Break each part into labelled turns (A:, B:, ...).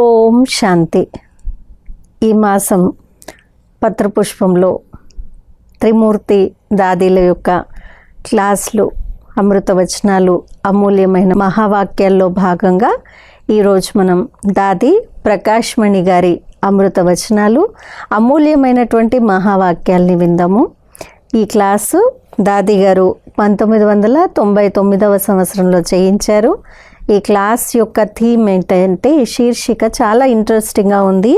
A: ఓం శాంతి. ఈ మాసం పత్రపుష్పంలో త్రిమూర్తి దాదీల యొక్క క్లాసులు అమృత వచనాలు అమూల్యమైన మహావాక్యాల్లో భాగంగా ఈరోజు మనం దాది ప్రకాష్మణి గారి అమృత వచనాలు అమూల్యమైనటువంటి మహావాక్యాల్ని విందాము. ఈ క్లాసు దాది గారు పంతొమ్మిది వందల తొంభై తొమ్మిదవ సంవత్సరంలో చేయించారు. ఈ క్లాస్ యొక్క థీమ్ ఏంటంటే శీర్షిక చాలా ఇంట్రెస్టింగ్గా ఉంది.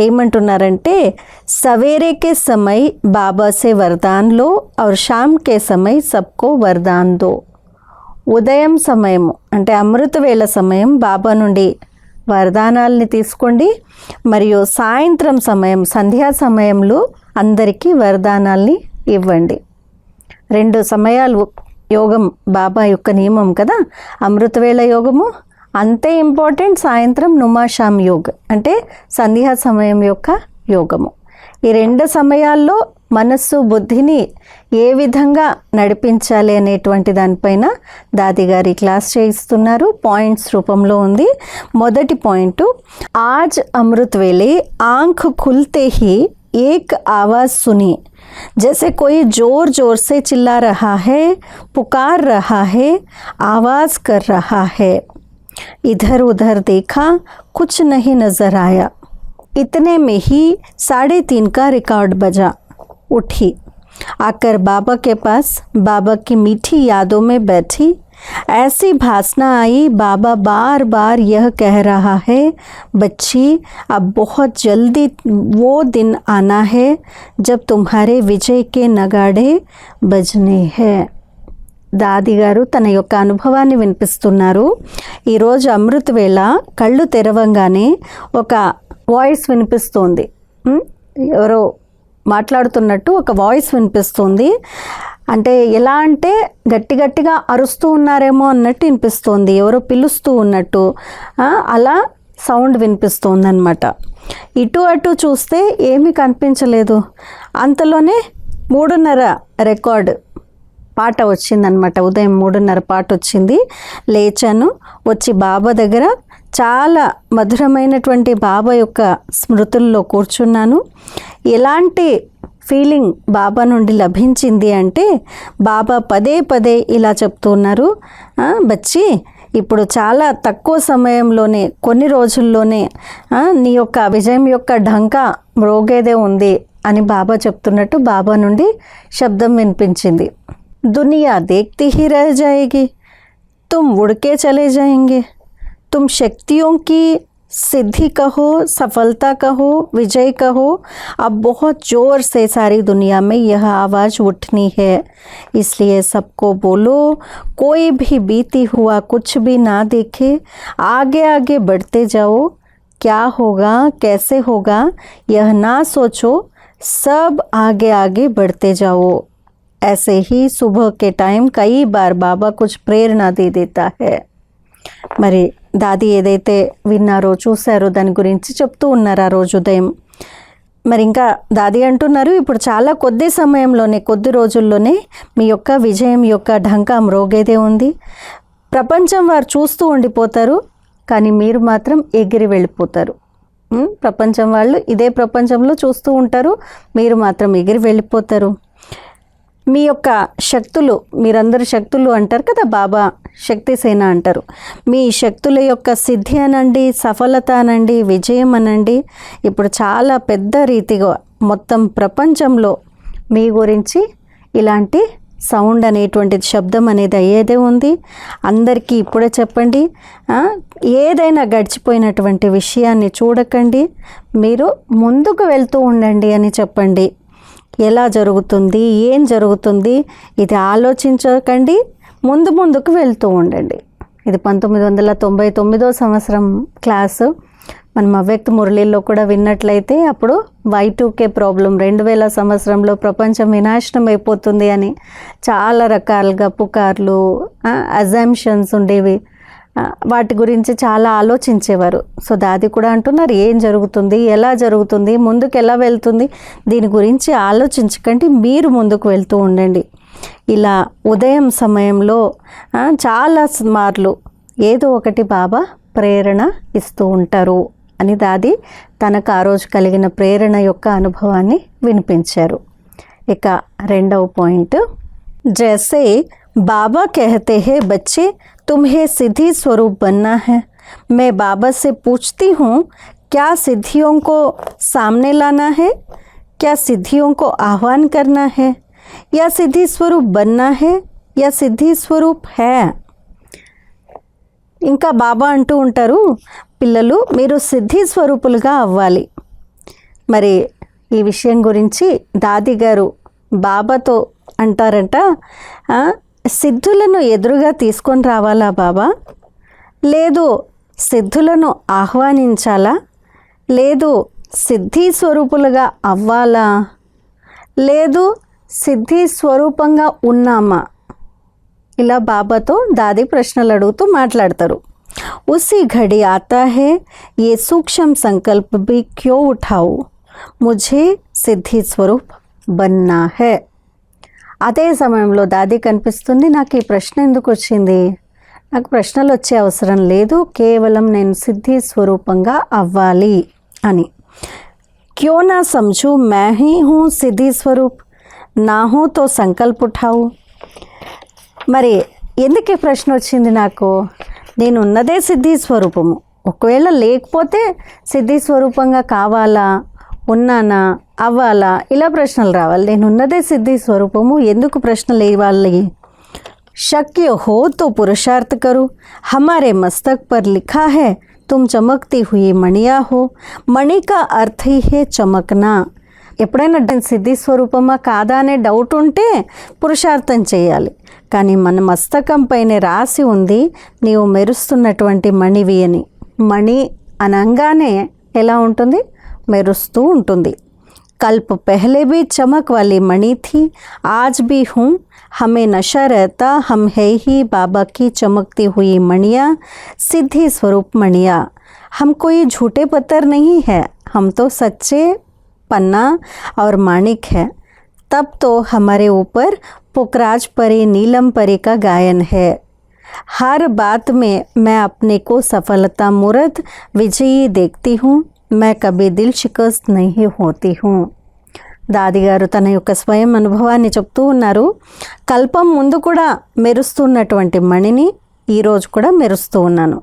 A: ఏమంటున్నారంటే సవేరేకే సమయ్ బాబాసే వరదాన్లో ఆర్ షామ్కే సమయ్ సబ్కో వరదాన్ దో. ఉదయం సమయము అంటే అమృతవేళ సమయం బాబా నుండి వరదానాల్ని తీసుకోండి. మరియు సాయంత్రం సమయం సంధ్యా సమయంలో అందరికీ వరదానాల్ని ఇవ్వండి. రెండు సమయాలు యోగం బాబా యొక్క నియమం కదా? అమృతవేళ యోగము? అంతే ఇంపార్టెంట్ సాయంత్రం నుమాషాం యోగ అంటే సంధ్యా సమయం యొక్క యోగము. ఈ రెండు సమయాల్లో మనస్సు బుద్ధిని ఏ విధంగా నడిపించాలి అనేటువంటి దానిపైన దాదిగారి క్లాస్ చేయిస్తున్నారు. పాయింట్స్ రూపంలో ఉంది. మొదటి పాయింట్ ఆజ్ అమృత్ వేలే ఆంఖ్ కుల్తేహి ఏక్ ఆవాజ్ సుని. जैसे कोई ज़ोर ज़ोर से चिल्ला रहा है, पुकार रहा है, आवाज़ कर रहा है। इधर उधर देखा, कुछ नहीं नज़र आया। इतने में ही साढ़े तीन का रिकॉर्ड बजा। उठी। आकर बाबा के पास, बाबा की मीठी यादों में बैठी। ऐसी भासना आई बाबा बार बार यह कह रहा है बच्ची अब बहुत जल्दी वो दिन आना है जब तुम्हारे विजय के नगाड़े बजने हैं దాది గారు తన యొక్క అనుభవాన్ని వినిపిస్తున్నారు ఈరోజు అమృత వేళ కళ్ళు తెరవంగానే ఒక వాయిస్ వినిపిస్తుంది ఉం? ఎవరో మాట్లాడుతున్నట్టు ఒక వాయిస్ వినిపిస్తుంది అంటే ఎలా అంటే గట్టి గట్టిగా అరుస్తూ ఉన్నారేమో అన్నట్టు వినిపిస్తోంది. ఎవరో పిలుస్తూ ఉన్నట్టు అలా సౌండ్ వినిపిస్తోందనమాట ఇటు అటు చూస్తే ఏమీ కనిపించలేదు. అంతలోనే మూడున్నర రికార్డ్ పాట వచ్చిందనమాట ఉదయం మూడున్నర పాట వచ్చింది. లేచాను వచ్చి బాబా దగ్గర చాలా మధురమైనటువంటి బాబా యొక్క స్మృతుల్లో కూర్చున్నాను. ఎలాంటి ఫీలింగ్ బాబా నుండి లభించింది అంటే బాబా పదే పదే ఇలా చెప్తున్నారు. బచ్చి ఇప్పుడు చాలా తక్కువ సమయంలోనే కొన్ని రోజుల్లోనే నీ యొక్క విజయం యొక్క ఢంకా మ్రోగేదే ఉంది అని బాబా చెప్తున్నట్టు బాబా నుండి శబ్దం వినిపించింది. దునియా దేక్తి హీ రహ జాయేగి తుమ్ ఉడికే చలే జాయేంగే తుమ్ శక్తియోంకి सिद्धि कहो, सफलता कहो, विजय कहो। अब बहुत ज़ोर से सारी दुनिया में यह आवाज़ उठनी है। इसलिए सबको बोलो, कोई भी बीती हुआ कुछ भी ना देखे आगे आगे बढ़ते जाओ। क्या होगा, कैसे होगा, यह ना सोचो, सब आगे आगे बढ़ते जाओ। ऐसे ही सुबह के टाइम कई बार बाबा कुछ प्रेरणा दे देता है। మరి దాది ఏదైతే విన్నారో చూశారో దాని గురించి చెప్తూ ఉన్నారు ఆ రోజు ఉదయం. మరి ఇంకా దాది అంటున్నారు ఇప్పుడు చాలా కొద్ది సమయంలోనే కొద్ది రోజుల్లోనే మీ యొక్క విజయం యొక్క ఢంకా మ్రోగేదే ఉంది. ప్రపంచం వారు చూస్తూ ఉండిపోతారు కానీ మీరు మాత్రం ఎగిరి వెళ్ళిపోతారు. ప్రపంచం వాళ్ళు ఇదే ప్రపంచంలో చూస్తూ ఉంటారు మీరు మాత్రం ఎగిరి వెళ్ళిపోతారు. మీ యొక్క శక్తులు మీరందరూ శక్తులు అంటారు కదా బాబా శక్తి సేన అంటారు. మీ శక్తుల యొక్క సిద్ధి అనండి సఫలత అనండి విజయం అనండి. ఇప్పుడు చాలా పెద్ద రీతిగా మొత్తం ప్రపంచంలో మీ గురించి ఇలాంటి సౌండ్ అనేటువంటి శబ్దం అనేది అయ్యేదే ఉంది. అందరికీ ఇప్పుడే చెప్పండి. ఏదైనా గడిచిపోయినటువంటి విషయాన్ని చూడకండి. మీరు ముందుకు వెళ్తూ ఉండండి అని చెప్పండి. ఎలా జరుగుతుంది ఏం జరుగుతుంది ఇది ఆలోచించకండి ముందు ముందుకు వెళ్తూ ఉండండి. ఇది పంతొమ్మిది వందల తొంభై తొమ్మిదో సంవత్సరం క్లాసు. మనం అవ్యక్త మురళీల్లో కూడా విన్నట్లయితే అప్పుడు వై టూకే ప్రాబ్లం రెండు వేల సంవత్సరంలో ప్రపంచం వినాశనం అయిపోతుంది అని చాలా రకాలుగా పుకార్లు అజంప్షన్స్ ఉండేవి. వాటి గురించి చాలా ఆలోచించేవారు. సో దాది కూడా అంటున్నారు ఏం జరుగుతుంది? ఎలా జరుగుతుంది? ముందుకు ఎలా వెళ్తుంది? దీని గురించి ఆలోచించకండి మీరు ముందుకు వెళ్తూ ఉండండి. ఇలా ఉదయం సమయంలో చాలా మార్లు ఏదో ఒకటి బాబా ప్రేరణ ఇస్తూ ఉంటారు అని దాది తనకు ఆ రోజు కలిగిన ప్రేరణ యొక్క అనుభవాన్ని వినిపించారు. ఇక రెండవ పాయింట్ జైసే బాబా కెహతే హే బచ్చే तुम्हें सिद्धि स्वरूप बनना है मैं बाबा से पूछती हूँ क्या सिद्धियों को सामने लाना है क्या सिद्धियों को आह्वान करना है या सिद्धि स्वरूप बनना है या सिद्धि स्वरूप है ఇంకా బాబా అంటూ ఉంటారు పిల్లలు మీరు సిద్ధి స్వరూపులుగా అవ్వాలి మరి ఈ విషయం గురించి దాది గారు బాబాతో అంటారంట "ఆ, సిద్ధులను ఎదురుగా తీసుకొని రావాలా బాబా? లేదు సిద్ధులను ఆహ్వానించాలా? లేదు సిద్ధి స్వరూపులుగా అవ్వాలా? లేదు సిద్ధి స్వరూపంగా ఉన్నామా? ఇలా బాబాతో దాది ప్రశ్నలు అడుగుతూ మాట్లాడతారు. ఉసి ఘడి ఆతా హే ఏ సూక్ష్మ సంకల్ప బి క్యో ఉఠావు? ముఝే సిద్ధి స్వరూప్ బన్నా హే అదే సమయంలో దాది కనిపిస్తుంది నాకు ఈ ప్రశ్న ఎందుకు వచ్చింది? నాకు ప్రశ్నలు వచ్చే అవసరం లేదు కేవలం నేను సిద్ధి స్వరూపంగా అవ్వాలి అని. క్యో నా సంచు మ్యాహీ హూ సిద్ధి స్వరూప్ నా హూ తో ఉఠావు మరి ఎందుకు ఈ ప్రశ్న వచ్చింది నాకు? నేను ఉన్నదే సిద్ధి స్వరూపము. ఒకవేళ లేకపోతే సిద్ధి స్వరూపంగా కావాలా? ఉన్నానా అవ్వాలా ఇలా ప్రశ్నలు రావాలి నేను ఉన్నదే సిద్ధి స్వరూపము ఎందుకు ప్రశ్నలు ఇవ్వాలి शक्य हो तो पुरुषार्थ करो हमारे मस्तक पर लिखा है तुम चमकती हुई मणिया हो మణి కా అర్థ హే చమక్నా ఎప్పుడైనా నేను సిద్ధి స్వరూపమా కాదా అనే డౌట్ ఉంటే పురుషార్థం చేయాలి కానీ మన మస్తకం పైన రాసి ఉంది నీవు మెరుస్తున్నటువంటి మణివి అని మణి అనగానే ఎలా ఉంటుంది మెరుస్తూ ఉంటుంది कल्प पहले भी चमक वाली मणि थी आज भी हूँ हमें नशा रहता हम है ही बाबा की चमकती हुई मणिया सिद्धि स्वरूप मणिया हम कोई झूठे पत्थर नहीं है हम तो सच्चे पन्ना और माणिक है तब तो हमारे ऊपर पुकराज परी नीलम परी का गायन है हर बात में मैं अपने को सफलता मुरद विजयी देखती हूँ మే కబీ దిల్ షికస్ నహీ హోతీ హూ దాదిగారు తన యొక్క స్వయం అనుభవాన్ని చెప్తూ ఉన్నారు కల్పం ముందు కూడా మెరుస్తున్నటువంటి మణిని ఈరోజు కూడా మెరుస్తూ ఉన్నాను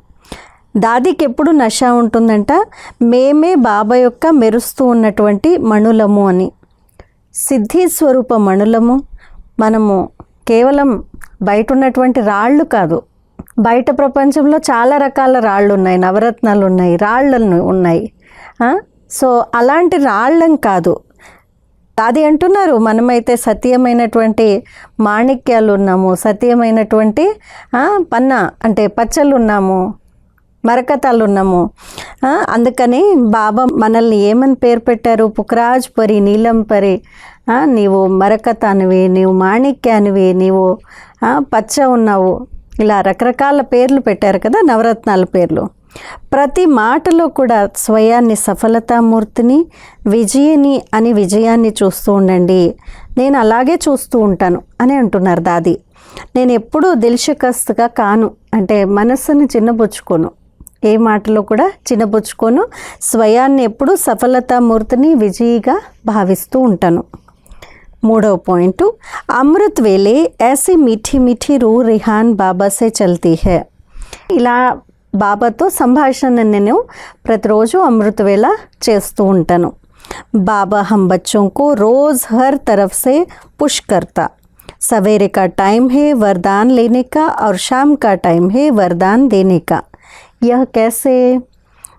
A: దాదికి ఎప్పుడు నష ఉంటుందంట? మేమే బాబా యొక్క మెరుస్తూ ఉన్నటువంటి మణులము అని. సిద్ధి స్వరూప మణులము. మనము కేవలం బయట ఉన్నటువంటి రాళ్ళు కాదు. బయట ప్రపంచంలో చాలా రకాల రాళ్ళు ఉన్నాయి నవరత్నాలు ఉన్నాయి రాళ్ళను ఉన్నాయి. సో అలాంటి రాళ్ళం కాదు. అది అంటున్నారు మనమైతే సత్యమైనటువంటి మాణిక్యాలు ఉన్నాము సత్యమైనటువంటి పన్న అంటే పచ్చళ్ళు ఉన్నాము మరకతాలు ఉన్నాము అందుకని బాబా మనల్ని ఏమని పేరు పెట్టారు? పుక్రాజ్ పరి నీలం పరి. నీవు మరకతానివి నీవు మాణిక్యానివి నీవు పచ్చ ఉన్నావు. ఇలా రకరకాల పేర్లు పెట్టారు కదా నవరత్నాల పేర్లు. ప్రతి మాటలో కూడా స్వయాన్ని సఫలతామూర్తిని విజయని అని విజయాన్ని చూస్తూ ఉండండి. నేను అలాగే చూస్తూ ఉంటాను అని అంటున్నారు దాది. నేను ఎప్పుడూ దిల్షకస్తుగా కాను అంటే మనస్సును చిన్నబుచ్చుకోను. ఏ మాటలో కూడా చిన్నబుచ్చుకోను స్వయాన్ని ఎప్పుడూ సఫలతామూర్తిని విజయిగా భావిస్తూ ఉంటాను. మూడవ పాయింట్ అమృత్ వేలే యాసి మిఠి మిఠి రూ రిహాన్ బాబాసే చల్తీ హే. ఇలా బాబాతో సంభాషణ నేను ప్రతిరోజు అమృత వేళ చేస్తూ ఉంటాను బాబా హమ్ బచ్చోं को रोज़ हर तरफ से पुश करता सवेरे का टाइम है वरदान लेने का और शाम का टाइम है वरदान देने का यह कैसे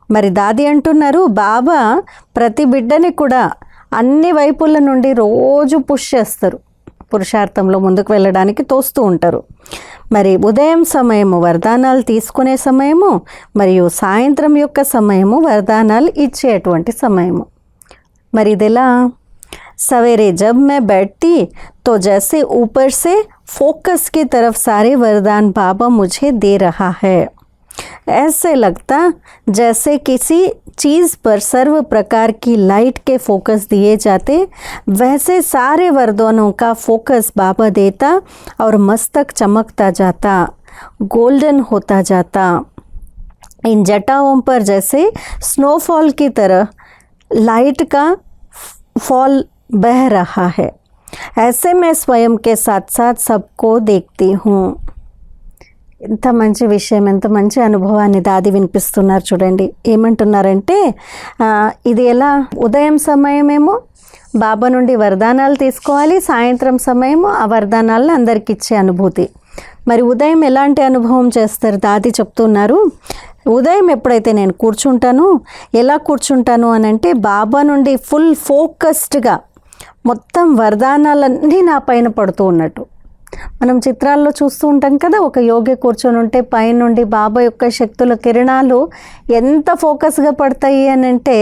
A: మరి దాది అంటున్నారు బాబా ప్రతి బిడ్డని కూడా అన్ని వైపుల నుండి రోజు పుష్ చేస్తారు పురుషార్థంలో ముందుకు వెళ్ళడానికి తోస్తూ ఉంటారు మరి ఉదయం సమయము వరదానాలు తీసుకునే సమయము మరియు సాయంత్రం యొక్క సమయము వరదానాలు ఇచ్చేటువంటి సమయము మరి ఇది ఎలా सवेरे जब मैं बैठती तो जैसे ऊपर से फोकस की तरफ सारे वरदान बाबा मुझे दे रहा है ऐसे लगता जैसे किसी चीज़ पर सर्व प्रकार की लाइट के फोकस दिए जाते, वैसे सारे वरदानों का फोकस बाबा देता और मस्तक चमकता जाता, गोल्डन होता जाता। इन जटाओं पर जैसे स्नोफॉल की तरह लाइट का फॉल बह रहा है। ऐसे मैं स्वयं के साथ साथ सबको देखती हूँ। ఎంత మంచి విషయం ఎంత మంచి అనుభవాన్ని దాది వినిపిస్తున్నారు చూడండి. ఏమంటున్నారంటే ఇది ఎలా? ఉదయం సమయమేమో బాబా నుండి వరదానాలు తీసుకోవాలి సాయంత్రం సమయము ఆ వరదానాలను అందరికి ఇచ్చే అనుభూతి. మరి ఉదయం ఎలాంటి అనుభవం చేస్తారు? దాది చెప్తున్నారు ఉదయం ఎప్పుడైతే నేను కూర్చుంటాను ఎలా కూర్చుంటాను అని అంటే బాబా నుండి ఫుల్ ఫోకస్డ్గా మొత్తం వరదానాలన్నీ నా పైన పడుతూ ఉన్నట్టు. మనం చిత్రాల్లో చూస్తూ ఉంటాం కదా ఒక యోగి కూర్చొని ఉంటే పైనుండి బాబా యొక్క శక్తుల కిరణాలు ఎంత ఫోకస్గా పడతాయి అని అంటే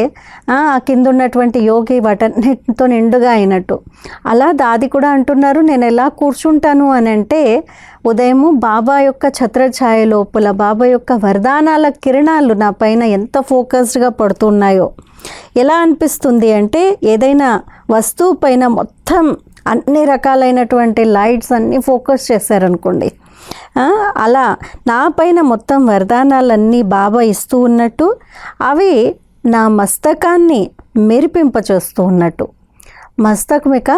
A: ఆ కింద ఉన్నటువంటి యోగి వాటన్నిటితో నిండుగా అయినట్టు. అలా దాది కూడా అంటున్నారు నేను ఎలా కూర్చుంటాను అని అంటే ఉదయము బాబా యొక్క ఛత్రఛాయ లోపల బాబా యొక్క వరదానాల కిరణాలు నా పైన ఎంత ఫోకస్డ్గా పడుతున్నాయో. ఎలా అనిపిస్తుంది అంటే ఏదైనా వస్తువు పైన మొత్తం అన్ని రకాలైనటువంటి లైట్స్ అన్నీ ఫోకస్ చేశారనుకోండి. అలా నా పైన మొత్తం వరదానాలన్నీ బాబా ఇస్తూ ఉన్నట్టు అవి నా మస్తకాన్ని మెరిపింపచేస్తూ ఉన్నట్టు. మస్తకం ఇక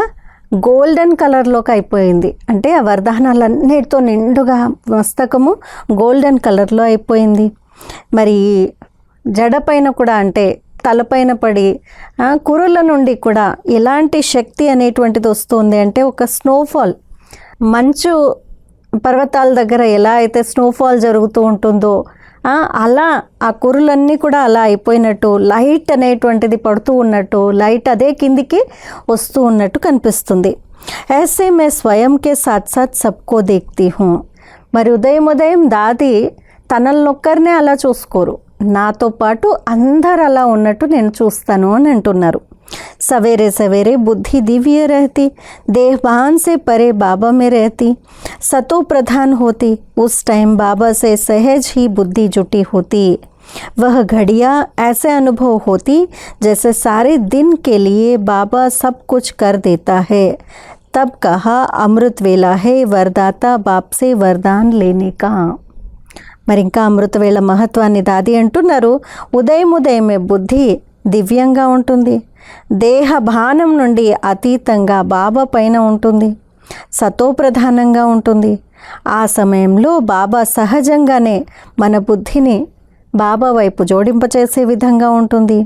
A: గోల్డెన్ కలర్లోకి అయిపోయింది. అంటే ఆ వరదానాలన్నిటితో నిండుగా మస్తకము గోల్డెన్ కలర్లో అయిపోయింది. మరి జడ పైన కూడా అంటే తలపైన పడి ఆ, కురుల నుండి కూడా ఎలాంటి శక్తి అనేటువంటిది వస్తుంది అంటే ఒక స్నోఫాల్ మంచు పర్వతాల దగ్గర ఎలా అయితే స్నోఫాల్ జరుగుతూ ఉంటుందో ఆ, అలా ఆ కురులన్నీ కూడా అలా అయిపోయినట్టు లైట్ అనేటువంటిది పడుతూ ఉన్నట్టు లైట్ అదే కిందికి వస్తూ ఉన్నట్టు కనిపిస్తుంది ऐसे मैं स्वयं के साथ साथ सबको देखती हूँ మరి ఉదయం ఉదయం దాది తనలొక్కరినే అలా చూసుకోరు నాతో పాటు అందరు అలా ఉన్నట్టు నేను చూస్తాను అని అంటున్నారు सवेरे सवेरे बुद्धि दिव्य रहती देहभान से परे बाबा में रहती सतो प्रधान होती उस टाइम बाबा से सहज ही बुद्धि जुटी होती वह घड़िया ऐसे अनुभव होती जैसे सारे दिन के लिए बाबा सब कुछ कर देता है तब कहा अमृत वेला है वरदाता बाप से वरदान लेने का మరి ఇంకా అమృతవేళ మహత్వాన్ని దాది అంటున్నారు. ఉదయం ఉదయమే బుద్ధి దివ్యంగా ఉంటుంది. దేహ భానం నుండి అతీతంగా బాబా పైన ఉంటుంది. సతో ప్రధానంగా ఉంటుంది. ఆ సమయంలో బాబా సహజంగానే మన బుద్ధిని బాబా వైపు జోడింపచేసే విధంగా ఉంటుంది.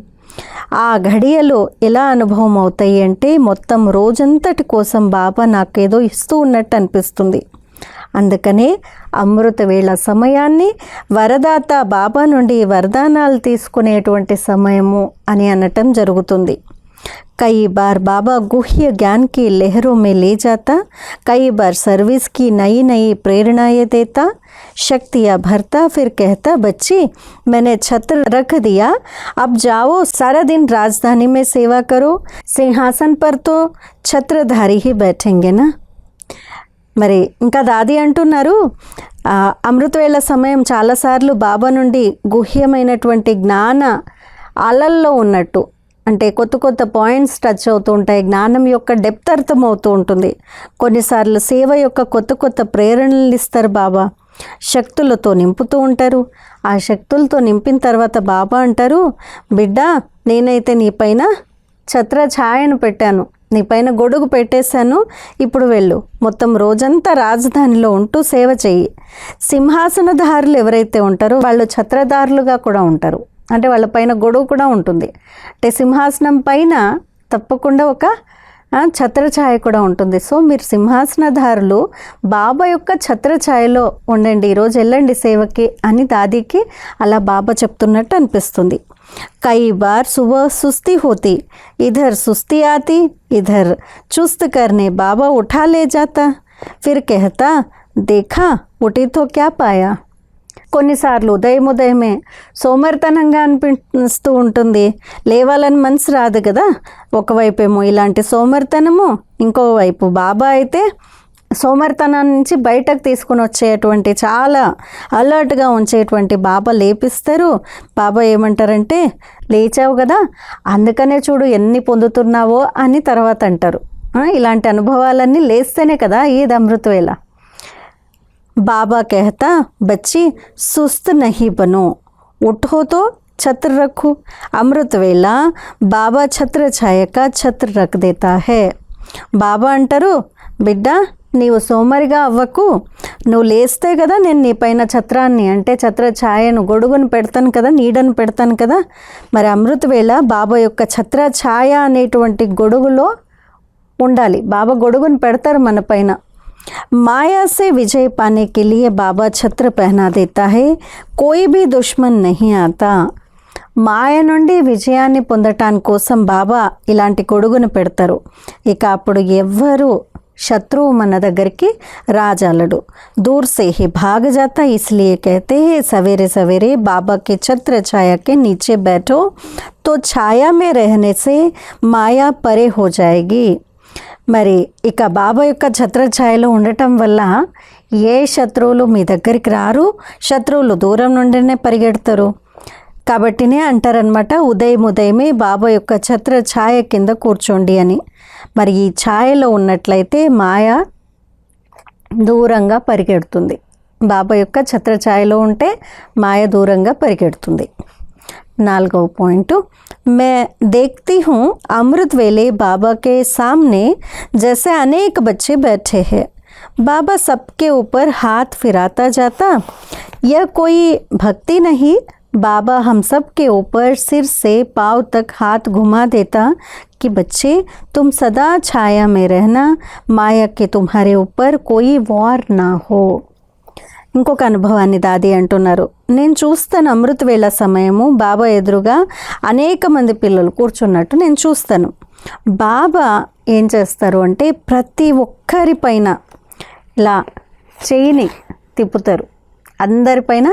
A: ఆ ఘడియలు ఎలా అనుభవం అవుతాయి అంటే మొత్తం రోజంతటి కోసం బాబా నాకేదో ఇస్తూ ఉన్నట్టు అనిపిస్తుంది. అందుకనే అమృత వేళ సమయాన్ని వరదాత బాబా నుండి వరదానాలు తీసుకునేటువంటి సమయము అని అనటం జరుగుతుంది कई बार बाबा गुह्य ज्ञान की लहरों में ले जाता कई बार सर्विस की नई नई प्रेरणाएं देता शक्तियाँ भरता फिर कहता बच्ची मैंने छत्र रख दिया अब जाओ सारा दिन राजधानी में सेवा करो सिंहासन पर तो छत्रधारी ही बैठेंगे ना మరి ఇంకా దాది అంటున్నారు అమృతవేళ సమయం చాలాసార్లు బాబా నుండి గుహ్యమైనటువంటి జ్ఞాన అలల్లో ఉన్నట్టు. అంటే కొత్త కొత్త పాయింట్స్ టచ్ అవుతూ ఉంటాయి జ్ఞానం యొక్క డెప్త్ అర్థం అవుతూ ఉంటుంది. కొన్నిసార్లు సేవ యొక్క కొత్త కొత్త ప్రేరణలు ఇస్తారు బాబా. శక్తులతో నింపుతూ ఉంటారు. ఆ శక్తులతో నింపిన తర్వాత బాబా అంటారు బిడ్డ నేనైతే నీ పైన ఛాయను పెట్టాను. నీ పైన గొడుగు పెట్టేశాను. ఇప్పుడు వెళ్ళు. మొత్తం రోజంతా రాజధానిలో ఉంటూ సేవ చెయ్యి. సింహాసనధారులు ఎవరైతే ఉంటారో వాళ్ళు ఛత్రధారులుగా కూడా ఉంటారు. అంటే వాళ్ళ పైన గొడుగు కూడా ఉంటుంది. అంటే సింహాసనం పైన తప్పకుండా ఒక ఛత్ర ఛత్రఛాయ కూడా ఉంటుంది. సో మీరు సింహాసనధారులు బాబా యొక్క ఛత్రఛాయలో ఉండండి. ఈరోజు వెళ్ళండి సేవకి అని దాదీకి అలా బాబా చెప్తున్నట్టు అనిపిస్తుంది. कई बार सुबह सुस्ती होती इधर सुस्ती आती इधर चुस्त करने बाबा उठा ले जाता फिर कहता देखा उठी तो क्या पाया కొన్నిసార్లు ఉదయం ఉదయమే సోమరితనంగా అనిపిస్తూ ఉంటుంది లేవాలని మనసు రాదు కదా ఒకవైపేమో ఇలాంటి సోమరితనము ఇంకోవైపు బాబా అయితే సోమరితనం నుంచి బయటకు తీసుకుని వచ్చేటువంటి చాలా అలర్ట్గా ఉంచేటువంటి బాబా లేపిస్తారు బాబా ఏమంటారంటే లేచావు కదా అందుకనే చూడు ఎన్ని పొందుతున్నావో అని తర్వాత అంటారు ఆ, ఇలాంటి అనుభవాలన్నీ లేస్తేనే కదా ఈద్ అమృతవేళ बाबा कहता बच्ची सुस्त नहीं बनो उठो तो छत्र रखो अमृत वेला బాబా ఛత్ర ఛాయక ఛత్ర రక్ దేతా హే బాబా అంటారు బిడ్డ నీవు సోమరిగా అవ్వకు నువ్వు లేస్తే కదా నేను నీ పైన ఛత్రాన్ని అంటే ఛత్ర ఛాయను గొడుగును పెడతాను కదా నీడను పెడతాను కదా మరి అమృత వేళ బాబా యొక్క ఛత్ర ఛాయ అనేటువంటి గొడుగులో ఉండాలి బాబా గొడుగును పెడతారు మన పైన माया से विजय पाने के लिए बाबा छत्र पहना देता है कोई भी दुश्मन नहीं आता మాయ నుండి విజయాన్ని పొందటాని కోసం బాబా ఇలాంటి గొడుగును పెడతారు ఇక అప్పుడు ఎవ్వరు శత్రువు మన దగ్గరికి రాజాలడు दूर से ही भाग जाता इसलिए कहते हैं सवेरे सवेरे बाबा के छत्र छाया के नीचे बैठो तो छाया में रहने से माया परे हो जाएगी మరి ఇక బాబా యొక్క ఛత్రఛాయలో ఉండటం వల్ల ఏ శత్రువులు మీ దగ్గరికి రారు శత్రువులు దూరం నుండినే పరిగెడతారు కాబట్టినే అంటారనమాట ఉదయం ఉదయమే బాబా యొక్క ఛత్ర ఛాయ కింద కూర్చోండి అని మరి ఈ ఛాయలో ఉన్నట్లయితే మాయ దూరంగా పరిగెడుతుంది బాబా యొక్క ఛత్ర ఛాయలో ఉంటే మాయ దూరంగా పరిగెడుతుంది नालगो पॉइंट मैं देखती हूँ अमृत वेले बाबा के सामने जैसे अनेक बच्चे बैठे हैं बाबा सबके ऊपर हाथ फिराता जाता यह कोई भक्ति नहीं बाबा हम सब के ऊपर सिर से पाँव तक हाथ घुमा देता कि बच्चे तुम सदा छाया में रहना माया के तुम्हारे ऊपर कोई वार ना हो ఇంకొక అనుభవాన్ని దాది అంటున్నారు నేను చూస్తాను అమృత వేళ సమయము బాబా ఎదురుగా అనేక మంది పిల్లలు కూర్చున్నట్టు నేను చూస్తాను బాబా ఏం చేస్తారు అంటే ప్రతి ఒక్కరిపైన ఇలా చెయ్యిని తిప్పుతారు అందరిపైన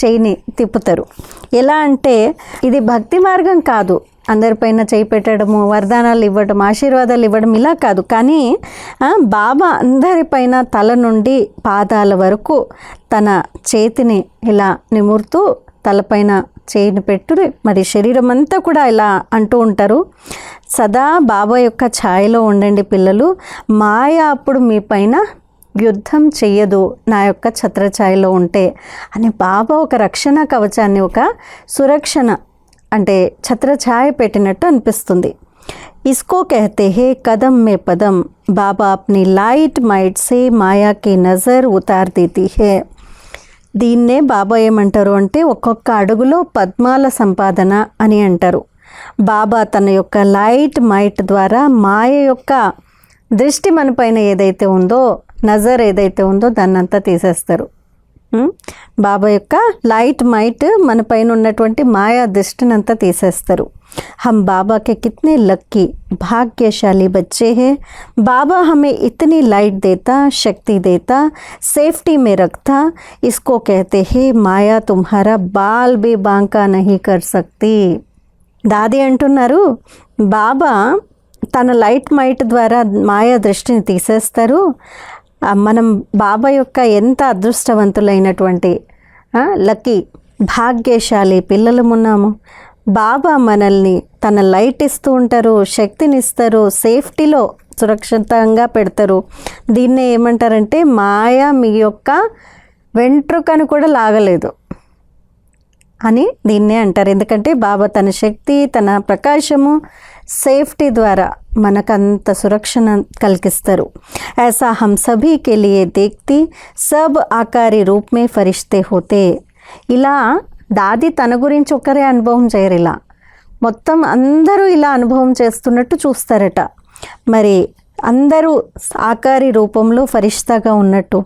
A: చేయిని తిప్పుతారు. ఎలా అంటే ఇది భక్తి మార్గం కాదు. అందరిపైన చేయి పెట్టడము వరదానాలు ఇవ్వడం ఆశీర్వాదాలు ఇవ్వడం ఇలా కాదు. కానీ బాబా అందరిపైన తల నుండి పాదాల వరకు తన చేతిని ఇలా నిమురుతూ తలపైన చేయిని పెట్టు మరి శరీరం అంతా కూడా ఇలా అంటూ ఉంటారు. సదా బాబా యొక్క ఛాయలో ఉండండి పిల్లలు. మాయ అప్పుడు మీ పైన యుద్ధం చెయ్యదు నా యొక్క ఛత్రఛాయలో ఉంటే అని బాబా ఒక రక్షణ కవచాన్ని ఒక సురక్షణ అంటే ఛత్రఛాయ పెట్టినట్టు అనిపిస్తుంది इसको कहते हैं कदम में पदम बाबा अपनी लाइट माइट से माया की नज़र उतार देती है దీన్నే బాబా ఏమంటారు అంటే ఒక్కొక్క అడుగులో పద్మాల సంపాదన అని అంటారు బాబా తన యొక్క లైట్ మైట్ ద్వారా మాయ యొక్క దృష్టి మన పైన ఏదైతే ఉందో నజర్ ఏదైతే ఉందో దాన్నంతా తీసేస్తారు ఉం? బాబా యొక్క లైట్ మైట్ మన పైన ఉన్నటువంటి మాయా దృష్టిని అంతా తీసేస్తారు हम बाबा के कितने लक्की भाग्यशाली बच्चे हैं बाबा हमें इतनी लाइट देता शक्ति देता सेफ्टी में रखता इसको कहते हैं माया तुम्हारा बाल भी बांका नहीं कर सकती దాది అంటున్నారు బాబా తన లైట్ మైట్ ద్వారా మాయా దృష్టిని తీసేస్తారు ఆ, మనం బాబా యొక్క ఎంత అదృష్టవంతులైనటువంటి లక్కీ భాగ్యశాలి పిల్లలమున్నాము బాబా మనల్ని తన లైట్ ఇస్తూ ఉంటారు శక్తిని ఇస్తారు సేఫ్టీలో సురక్షితంగా పెడతారు. దీన్నే ఏమంటారంటే మాయ మీ యొక్క వెంట్రుకను కూడా లాగలేదు అని దీన్నే అంటారు. ఎందుకంటే బాబా తన శక్తి తన ప్రకాశము సేఫ్టీ ద్వారా మనకంత సురక్షణ కలిగిస్తారు ऐसा हम सभी के लिए देखती सब आकारी रूप में फरिश्ते होते ఇలా దాది తన గురించి ఒకరే అనుభవం చేయరు ఇలా మొత్తం అందరూ ఇలా అనుభవం చేస్తున్నట్టు చూస్తారట మరి అందరూ ఆకారి రూపంలో ఫరిష్తాగా ఉన్నట్టు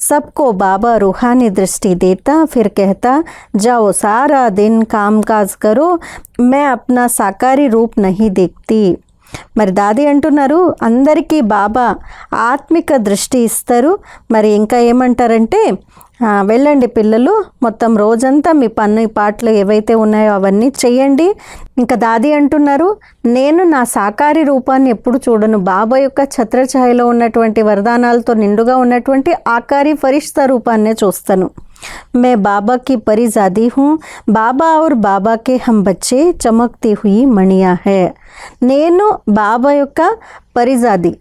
A: सबको बाबा रूहानी दृष्टि देता फिर कहता जाओ सारा दिन काम काज करो मैं अपना साकारी रूप नहीं देखती మరి దాది అంటున్నారు అందరికీ బాబా ఆత్మిక దృష్టి ఇస్తారు మరి ఇంకా ఏమంటారంటే "ఆ, వెళ్ళండి పిల్లలు. మొత్తం రోజంతా మీ పన్ను పాటలు ఏవైతే ఉన్నాయో అవన్నీ చేయండి ఇంకా దాది అంటున్నారు నేను నా సాకారి రూపాన్ని ఎప్పుడు చూడను. బాబా యొక్క ఛత్రఛాయలో ఉన్నటువంటి వరదానాలతో నిండుగా ఉన్నటువంటి ఆకారి ఫరిష్త రూపాన్నే చూస్తాను. మే బాబాకి పరిజాది హూ బాబా ఔర్ బాబాకే హం బచ్చే చమక్తి హుయి మణియా హే. నేను బాబా యొక్క పరిజాది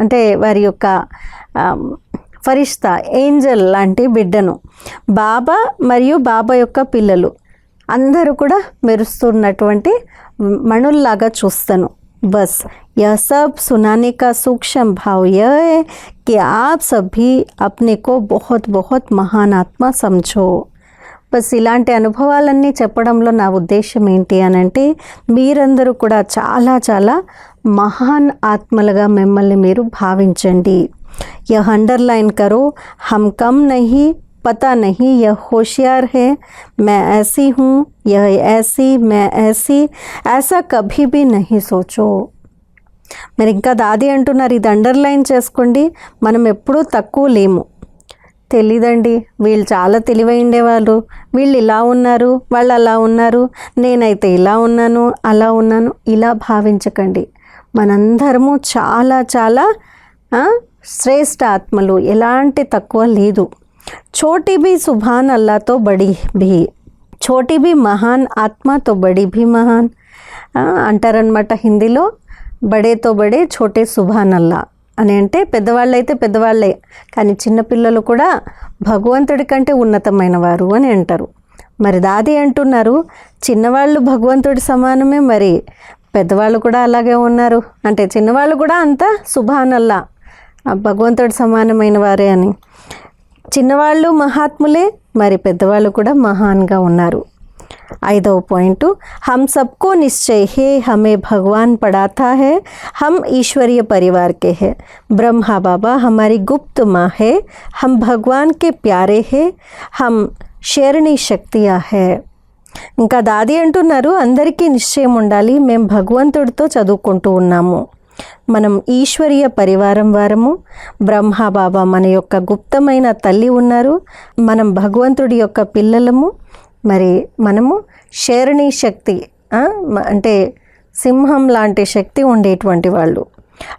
A: అంటే వారి యొక్క ఫరిష్తా ఏంజల్ లాంటి బిడ్డను బాబా మరియు బాబా యొక్క పిల్లలు అందరూ కూడా మెరుస్తున్నటువంటి మణుల్లాగా చూస్తాను बस यह सब सुनाने का सूक्ष्म भाव यह है कि आप सभी अपने को बहुत बहुत महान आत्मा समझो బస్ ఇలాంటి అనుభవాలన్నీ చెప్పడంలో నా ఉద్దేశం ఏంటి అని అంటే మీరందరూ కూడా చాలా చాలా మహాన్ ఆత్మలుగా మిమ్మల్ని మీరు భావించండి యహ్ అండర్లైన్ కరో హమ్ కమ్ నహీ पता नहीं यह होशियार है मैं ऐसी हूँ यह ऐसी मैं ऐसी ऐसा कभी भी नहीं सोचो మరి ఇంకా దాది అంటున్నారు ఇది అండర్లైన్ చేసుకోండి మనం ఎప్పుడూ తక్కువ లేము తెలీదండి వీళ్ళు చాలా తెలివైండేవాళ్ళు వీళ్ళు ఇలా ఉన్నారు వాళ్ళు అలా ఉన్నారు నేనైతే ఇలా ఉన్నాను అలా ఉన్నాను ఇలా భావించకండి మనందరము చాలా చాలా ఆ, శ్రేష్ఠ ఆత్మలు ఎలాంటి తక్కువ లేదు. చోటి బి సుభాన్ అల్లాతో బడి బి చోటి బి మహాన్ ఆత్మతో బడి బి మహాన్. అంటారనమాట హిందీలో. బడేతో బడే చోటే సుభాన్ అల్లా. అని అంటే పెద్దవాళ్ళైతే పెద్దవాళ్ళే కానీ చిన్నపిల్లలు కూడా భగవంతుడి కంటే ఉన్నతమైన వారు అని అంటారు. మరి దాది అంటున్నారు చిన్నవాళ్ళు భగవంతుడి సమానమే మరి పెద్దవాళ్ళు కూడా అలాగే ఉన్నారు. అంటే చిన్నవాళ్ళు కూడా అంత సుభానల్లా భగవంతుడి సమానమైన వారే అని చిన్నవాళ్ళు మహాత్ములే మరి పెద్దవాళ్ళు కూడా మహాన్గా ఉన్నారు ఐదవ పాయింట్ हम सबको निश्चय है हमें भगवान पढ़ाता है हम ईश्वरीय परिवार के हैं ब्रह्मा बाबा हमारी गुप्त माँ है हम भगवान के प्यारे हैं हम शेरणी शक्तियाँ है ఇంకా దాది అంటున్నారు అందరికీ నిశ్చయం ఉండాలి మేము భగవంతుడితో చదువుకుంటూ ఉన్నాము మనం ఈశ్వరీయ పరివారం వారము బ్రహ్మ బాబా మన యొక్క గుప్తమైన తల్లి ఉన్నారు మనం భగవంతుడి యొక్క పిల్లలము మరి మనము శరణి శక్తి ఆ, మ- అంటే సింహం లాంటి శక్తి ఉండేటువంటి వాళ్ళు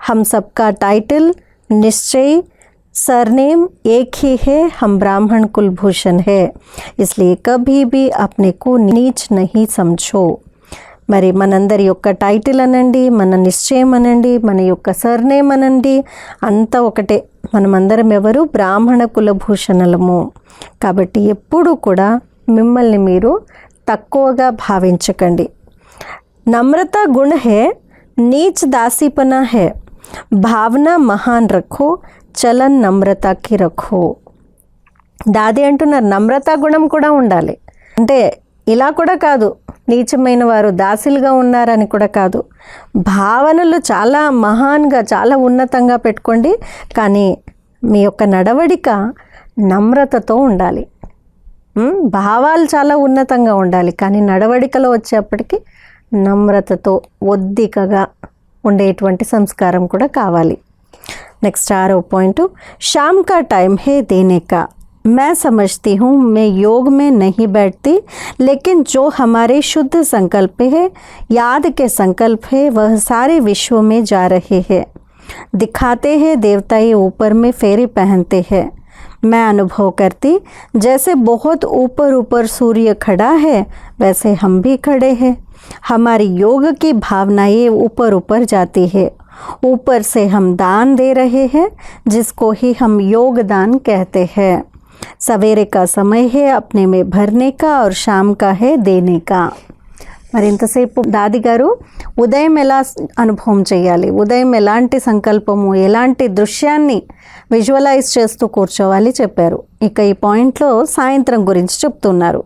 A: హమ్ సబ్కా టైటిల్ నిశ్చయ్ सरनेम एक ही है हम ब्राह्मण कुलभूषण है इसलिए कभी भी अपने को नीच नहीं समझो మరి మనందరి యొక్క టైటిల్ అనండి మన నిశ్చయం అనండి మన యొక్క సర్నేమ్ అనండి. అంతా ఒకటే మనమందరం ఎవరు? బ్రాహ్మణ కులభూషణలము. కాబట్టి ఎప్పుడూ కూడా మిమ్మల్ని మీరు తక్కువగా భావించకండి. నమ్రత గుణ హే నీచ్ దాసీపన హే. భావన మహాన్ రఖు చలన్ నమ్రతకి రఖు. దాది అంటున్నారు నమ్రతా గుణం కూడా ఉండాలి. అంటే ఇలా కూడా కాదు. నీచమైన వారు దాసిలుగా ఉన్నారని కూడా కాదు. భావనలు చాలా మహాన్గా చాలా ఉన్నతంగా పెట్టుకోండి. కానీ మీ యొక్క నడవడిక నమ్రతతో ఉండాలి. భావాలు చాలా ఉన్నతంగా ఉండాలి. కానీ నడవడికలో వచ్చేప్పటికీ నమ్రతతో ఒద్దికగా ఉండేటువంటి సంస్కారం కూడా కావాలి. నెక్స్ట్ ఆరో పాయింట్ షామ్కా టైం హే దేనేకా मैं समझती हूँ, मैं योग में नहीं बैठती, लेकिन जो हमारे शुद्ध संकल्प है, याद के संकल्प है, वह सारे विश्व में जा रहे हैं। दिखाते हैं देवता ये ऊपर में फेरे पहनते हैं। मैं अनुभव करती, जैसे बहुत ऊपर ऊपर सूर्य खड़ा है, वैसे हम भी खड़े हैं। हमारी योग की भावनाएँ ऊपर ऊपर जाती है। ऊपर से हम दान दे रहे हैं, जिसको ही हम योगदान कहते हैं। सवेरे का समय है अपने में भरने का और शाम का है देने का మరి ఇంతసేపు దాది గారు ఉదయం ఎలా స్- అనుభవం చేయాలి ఉదయం ఎలాంటి సంకల్పము ఎలాంటి దృశ్యాన్ని విజువలైజ్ చేస్తూ కూర్చోవాలి చెప్పారు ఇక ఈ పాయింట్లో సాయంత్రం గురించి చెప్తున్నారు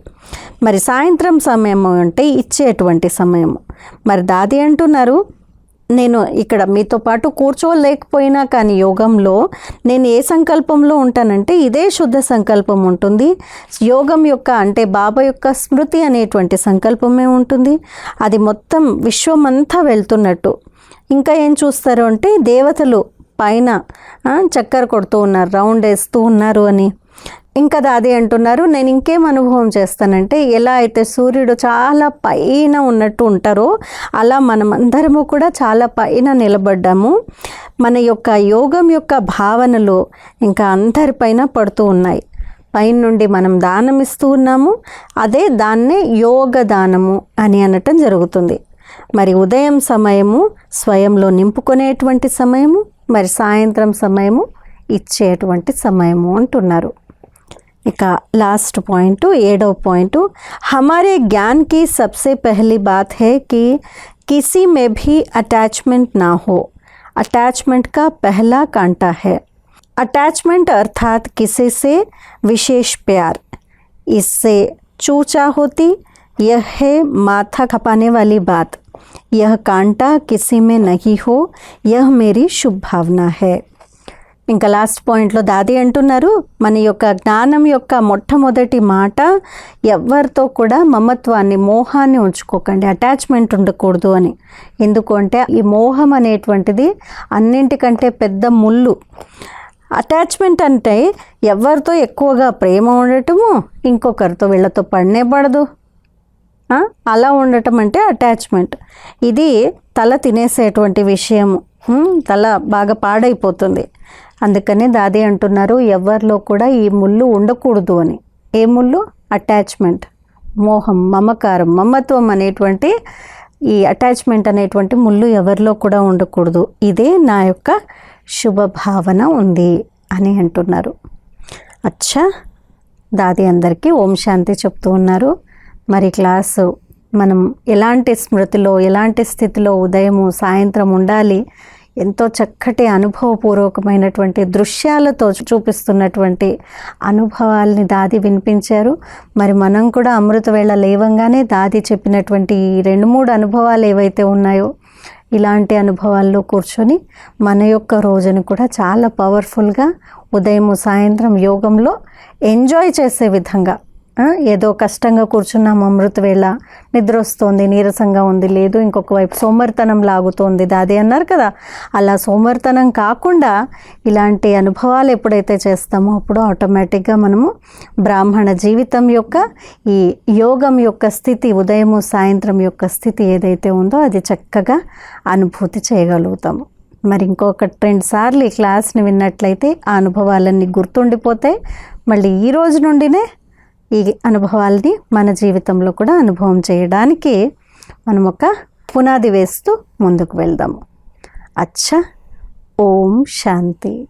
A: మరి సాయంత్రం సమయం అంటే ఇచ్చేటువంటి సమయం మరి దాది అంటున్నారు నేను ఇక్కడ మీతో పాటు కూర్చోలేకపోయినా కానీ యోగంలో నేను ఏ సంకల్పంలో ఉంటానంటే ఇదే శుద్ధ సంకల్పం ఉంటుంది. యోగం యొక్క అంటే బాబా యొక్క స్మృతి అనేటువంటి సంకల్పమే ఉంటుంది. అది మొత్తం విశ్వమంతా వెళ్తున్నట్టు. ఇంకా ఏం చూస్తారు అంటే దేవతలు పైన చక్కర కొడుతూ ఉన్నారు రౌండ్ వేస్తూ ఉన్నారు అని. ఇంకా అదే అంటున్నారు నేను ఇంకేం అనుభవం చేస్తానంటే ఎలా అయితే సూర్యుడు చాలా పైన ఉన్నట్టు ఉంటారో అలా మనం అందరము కూడా చాలా పైన నిలబడ్డాము. మన యొక్క యోగం యొక్క భావనలు ఇంకా అందరిపైన పడుతూ ఉన్నాయి. పైన నుండి మనం దానం ఇస్తూ ఉన్నాము అదే దాన్నే యోగ దానము అని అనటం జరుగుతుంది. మరి ఉదయం సమయము స్వయంలో నింపుకునేటువంటి సమయము మరి సాయంత్రం సమయము ఇచ్చేటువంటి సమయము అంటున్నారు. इका लास्ट पॉइंट एडो पॉइंट हमारे ज्ञान की सबसे पहली बात है कि किसी में भी अटैचमेंट ना हो। अटैचमेंट का पहला कांटा है। अटैचमेंट अर्थात किसी से विशेष प्यार। इससे चूचा होती, यह है माथा खपाने वाली बात। यह कांटा किसी में नहीं हो, यह मेरी शुभ भावना है। ఇంకా లాస్ట్ పాయింట్లో దాది అంటున్నారు మన యొక్క జ్ఞానం యొక్క మొట్టమొదటి మాట ఎవరితో కూడా మమత్వాన్ని మోహాన్ని ఉంచుకోకండి అటాచ్మెంట్ ఉండకూడదు అని. ఎందుకంటే ఈ మోహం అనేటువంటిది అన్నింటికంటే పెద్ద ముళ్ళు. అటాచ్మెంట్ అంటే ఎవరితో ఎక్కువగా ప్రేమ ఉండటము ఇంకొకరితో వీళ్ళతో పడనే పడదు. అలా ఉండటం అంటే అటాచ్మెంట్ ఇది తల తినేసేటువంటి విషయము. తల బాగా పాడైపోతుంది. అందుకనే దాది అంటున్నారు ఎవరిలో కూడా ఈ ముళ్ళు ఉండకూడదు అని. ఏ ముళ్ళు? అటాచ్మెంట్. మోహం మమకారం మమత్వం అనేటువంటి ఈ అటాచ్మెంట్ అనేటువంటి ముళ్ళు ఎవరిలో కూడా ఉండకూడదు. ఇదే నా యొక్క శుభ భావన ఉంది అని అంటున్నారు. అచ్చా! దాది అందరికీ ఓం శాంతి చెప్తూ ఉన్నారు. మరి క్లాసు మనం ఎలాంటి స్మృతిలో ఎలాంటి స్థితిలో ఉదయము సాయంత్రం ఉండాలి ఎంతో చక్కటి అనుభవపూర్వకమైనటువంటి దృశ్యాలతో చూపిస్తున్నటువంటి అనుభవాల్ని దాది వినిపించారు. మరి మనం కూడా అమృత వేళ లేవంగానే దాది చెప్పినటువంటి రెండు మూడు అనుభవాలు ఏవైతే ఉన్నాయో ఇలాంటి అనుభవాల్లో కూర్చొని మన యొక్క రోజును కూడా చాలా పవర్ఫుల్గా ఉదయం సాయంత్రం యోగంలో ఎంజాయ్ చేసే విధంగా ఏదో కష్టంగా కూర్చున్నాము అమృత వేళ. నిద్ర వస్తుంది నీరసంగా ఉంది లేదు ఇంకొక వైపు సోమర్తనం లాగుతోంది. దాది అన్నారు కదా. అలా సోమర్తనం కాకుండా ఇలాంటి అనుభవాలు ఎప్పుడైతే చేస్తామో అప్పుడు ఆటోమేటిక్గా మనము బ్రాహ్మణ జీవితం యొక్క ఈ యోగం యొక్క స్థితి ఉదయము సాయంత్రం యొక్క స్థితి ఏదైతే ఉందో అది చక్కగా అనుభూతి చేయగలుగుతాము. మరి ఇంకొక రెండు సార్లు ఈ క్లాస్ని విన్నట్లయితే ఆ అనుభవాలన్నీ గుర్తుండిపోతాయి. మళ్ళీ ఈ రోజు నుండినే ఈ అనుభవాల్ని మన జీవితంలో కూడా అనుభవం చేయడానికి మనం ఒక పునాది వేస్తూ ముందుకు వెళ్దాము. అచ్చా ఓం శాంతి.